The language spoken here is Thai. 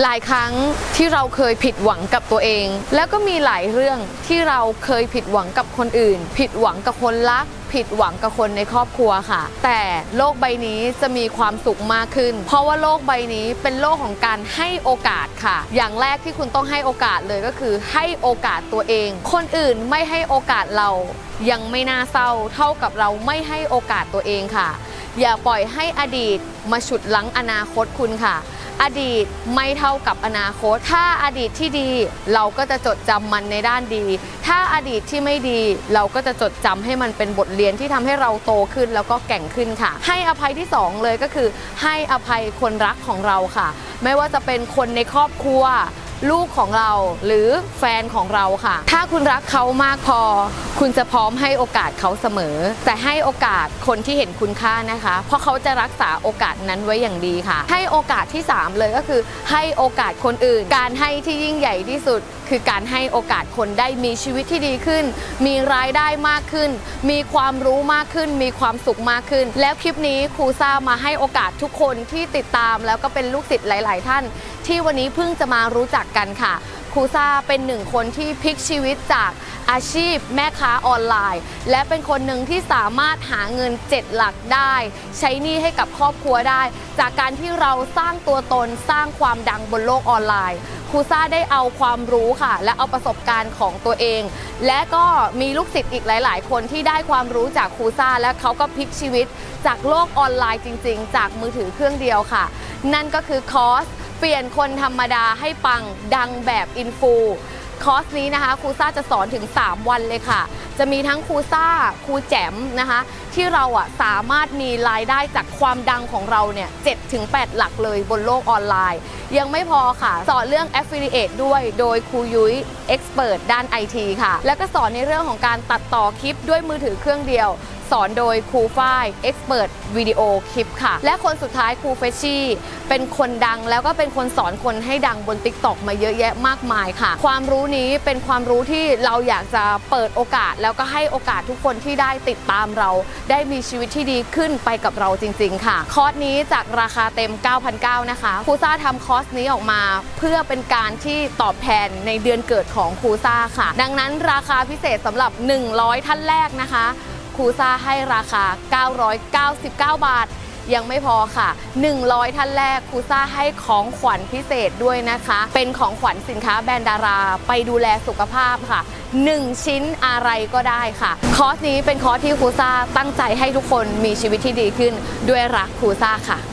หลายครั้งที่เราเคยผิดหวังกับตัวเอง แล้วก็มีหลายเรื่องที่เราเคยผิดหวังกับคนอื่น ผิดหวังกับคนรัก ผิดหวังกับคนในครอบครัวค่ะ แต่โลกใบนี้จะมีความสุขมากขึ้น เพราะว่าโลกใบนี้เป็นโลกของการให้โอกาสค่ะ อย่างแรกที่คุณต้องให้โอกาสเลยก็คือ ให้โอกาสตัวเอง คนอื่นไม่ให้โอกาสเรายังไม่น่าเศร้า เท่ากับเราไม่ให้โอกาสตัวเองค่ะ อย่าปล่อยให้อดีตมาฉุดลังอนาคตคุณค่ะ อดีตไม่เท่ากับอนาคต ถ้าอดีตที่ดีเราก็จะจดจำมันในด้านดี ถ้าอดีตที่ไม่ดีเราก็จะจดจำให้มันเป็นบทเรียนที่ทำให้เราโตขึ้นแล้วก็แก่งขึ้นค่ะ ให้อภัยที่สองเลยก็คือ ให้อภัยคนรักของเราค่ะ ไม่ว่าจะเป็นคนในครอบครัว ลูกของเราหรือแฟนของเราค่ะ ถ้าคุณรักเขามากพอ คุณจะพร้อมให้โอกาสเขาเสมอ แต่ให้โอกาสคนที่เห็นคุณค่านะคะ เพราะเขาจะรักษาโอกาสนั้นไว้อย่างดีค่ะ ให้โอกาสที่ 3 เลยก็คือ ให้โอกาสคนอื่น การให้ที่ยิ่งใหญ่ที่สุด คือการให้โอกาสคนได้มีชีวิตที่ดีขึ้น มีรายได้มากขึ้น มีความรู้มากขึ้น มีความสุขมากขึ้น แล้วคลิปนี้ครูซ่ามาให้โอกาสทุกคนที่ติดตามแล้วก็เป็นลูกศิษย์หลาย ๆ ท่าน ที่วันนี้เพิ่งจะมารู้จักกันค่ะครูซ่าเป็นหนึ่งคนที่พลิกชีวิตจากอาชีพแม่ค้าออนไลน์ และเป็นคนหนึ่งที่สามารถหาเงิน 7 หลักได้ ใช้หนี้ให้กับครอบครัวได้ จากการที่เราสร้างตัวตนสร้างความดังบนโลกออนไลน์ครูซ่าได้เอาความรู้ค่ะ และเอาประสบการณ์ของตัวเอง และก็มีลูกศิษย์อีกหลาย ๆ คนที่ได้ความรู้จากครูซ่า และเขาก็พลิกชีวิต จากโลกออนไลน์จริง ๆ จากมือถือเครื่องเดียวค่ะ นั่นก็คือคอร์ส เปลี่ยนคนธรรมดาให้ปังดังแบบอินฟูคอร์สนี้นะคะครูซ่าจะสอนถึง 3 วันเลยค่ะ จะมีทั้งครูซ่าครูแจมนะคะ ที่เราอะสามารถมีรายได้จากความดังของเราเนี่ย7ถึง8หลักเลยบนโลกออนไลน์ ยังไม่พอค่ะ สอนเรื่อง Affiliate ด้วย โดยครูยุ้ย Expert ด้าน IT ค่ะ แล้วก็สอนในเรื่องของการตัดต่อคลิปด้วยมือถือเครื่องเดียว สอนโดยครูฝ้าย Expert วิดีโอคลิปค่ะ และคนสุดท้ายครูเฟชชี่เป็นคนดังแล้วก็เป็นคนสอนคนให้ดังบน TikTok มาเยอะแยะมากมายค่ะ ความรู้นี้เป็นความรู้ที่เราอยากจะเปิดโอกาส แล้วก็ให้โอกาสทุกคนที่ได้ติดตามเรา ได้มีชีวิตที่ดีขึ้นไปกับเราจริง ๆ ค่ะ คอร์สนี้จากราคาเต็ม 9,900นะคะครูซ่าทำคอร์สนี้ออกมา เพื่อเป็นการที่ตอบแทนในเดือนเกิดของครูซ่าค่ะ ดังนั้นราคาพิเศษสำหรับ 100 ท่านแรกนะคะ คูซ่าให้ราคา 999 บาท ยังไม่พอค่ะ 100 ท่านแรกคูซ่าให้ของขวัญพิเศษด้วยนะคะ เป็นของขวัญสินค้าแบรนด์ดารา ไปดูแลสุขภาพค่ะ 1 ชิ้นอะไรก็ได้ค่ะ คอร์สนี้เป็นคอร์สที่คูซ่าตั้งใจให้ทุกคนมีชีวิตที่ดีขึ้นด้วยรักคูซ่าค่ะ